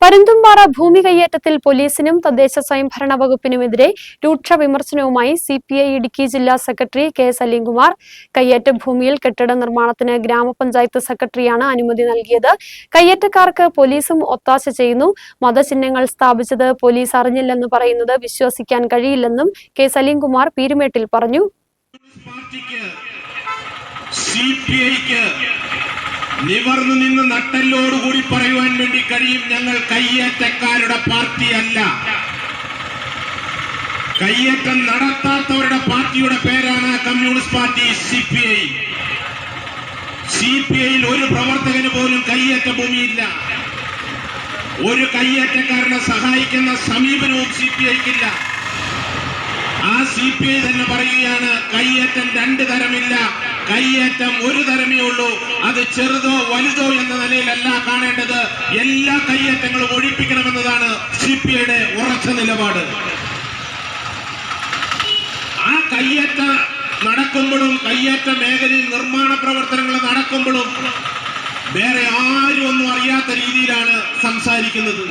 പരുന്തുംപാറ ഭൂമി കയ്യേറ്റത്തിൽ പോലീസിനും തദ്ദേശ സ്വയംഭരണ വകുപ്പിനുമെതിരെ രൂക്ഷ വിമർശനവുമായി സി പി ഐ ഇടുക്കി ജില്ലാ സെക്രട്ടറി കെ എസ് അലീംകുമാർ കയ്യേറ്റ ഭൂമിയിൽ കെട്ടിട നിർമ്മാണത്തിന് ഗ്രാമപഞ്ചായത്ത് സെക്രട്ടറിയാണ് അനുമതി നൽകിയത്. കയ്യേറ്റക്കാർക്ക് പോലീസും ഒത്താശ ചെയ്യുന്നു. മതചിഹ്നങ്ങൾ സ്ഥാപിച്ചത് പോലീസ് അറിഞ്ഞില്ലെന്ന് പറയുന്നത് വിശ്വസിക്കാൻ കഴിയില്ലെന്നും കെ എസ് അലീംകുമാർ പീരുമേട്ടിൽ പറഞ്ഞു. നിവർന്നു നിന്ന് നട്ടല്ലോടുകൂടി പറയുവാൻ വേണ്ടി കഴിയും ഞങ്ങൾ കയ്യേറ്റക്കാരുടെ പാർട്ടിയല്ല. കയ്യേറ്റം നടത്താത്തവരുടെ പാർട്ടിയുടെ പേരാണ് communist party C P I. C P ഐയിൽ ഒരു പ്രവർത്തകന് പോലും കയ്യേറ്റ ഭൂമിയില്ല. ഒരു കയ്യേറ്റക്കാരനെ സഹായിക്കുന്ന സമീപനവും സി പി ഐക്കില്ല. ആ സി പി ഐ തന്നെ പറയുകയാണ് കയ്യേറ്റം രണ്ട് തരമില്ല. കയ്യേറ്റം ഒരു തരമേ ഉള്ളൂ. അത് ചെറുതോ വലുതോ എന്ന നിലയിലല്ല കാണേണ്ടത്. എല്ലാ കയ്യേറ്റങ്ങളും ഒഴിപ്പിക്കണമെന്നതാണ് സി പി ഐയുടെ ഉറച്ച നിലപാട്. ആ കയ്യേറ്റ നടക്കുമ്പോഴും കയ്യേറ്റ മേഖലയിൽ നിർമ്മാണ പ്രവർത്തനങ്ങൾ നടക്കുമ്പോഴും വേറെ ആരും ഒന്നും അറിയാത്ത രീതിയിലാണ് സംസാരിക്കുന്നത്.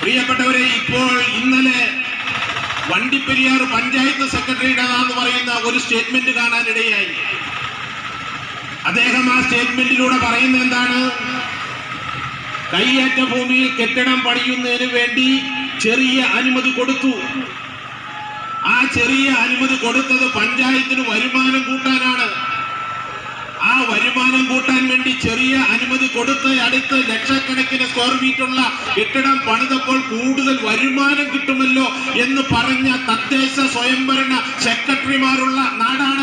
പ്രിയപ്പെട്ടവരെ ഇപ്പോൾ ഇന്നലെ വണ്ടിപ്പെരിയാർ പഞ്ചായത്ത് സെക്രട്ടറിയുടേതാന്ന് പറയുന്ന ഒരു സ്റ്റേറ്റ്മെന്റ് കാണാനിടയായി. അദ്ദേഹം ആ സ്റ്റേറ്റ്മെന്റിലൂടെ പറയുന്നത് എന്താണ്? കയ്യേറ്റ ഭൂമിയിൽ കെട്ടിടം പണിയുന്നതിന് വേണ്ടി ചെറിയ അനുമതി കൊടുത്തു. ആ ചെറിയ അനുമതി കൊടുത്തത് പഞ്ചായത്തിന് വരുമാനം കൂട്ടാനാണ്. ആ വരുമാനം കൂട്ടാൻ വേണ്ടി ചെറിയ അനുമതി കൊടുത്ത് അടുത്ത് ലക്ഷക്കണക്കിന് സ്ക്വയർ ഫീറ്റുള്ള കെട്ടിടം പണിതപ്പോൾ കൂടുതൽ വരുമാനം കിട്ടുമല്ലോ എന്ന് പറഞ്ഞ തദ്ദേശ സ്വയംഭരണ സെക്രട്ടറിമാരുള്ള നാടാണ്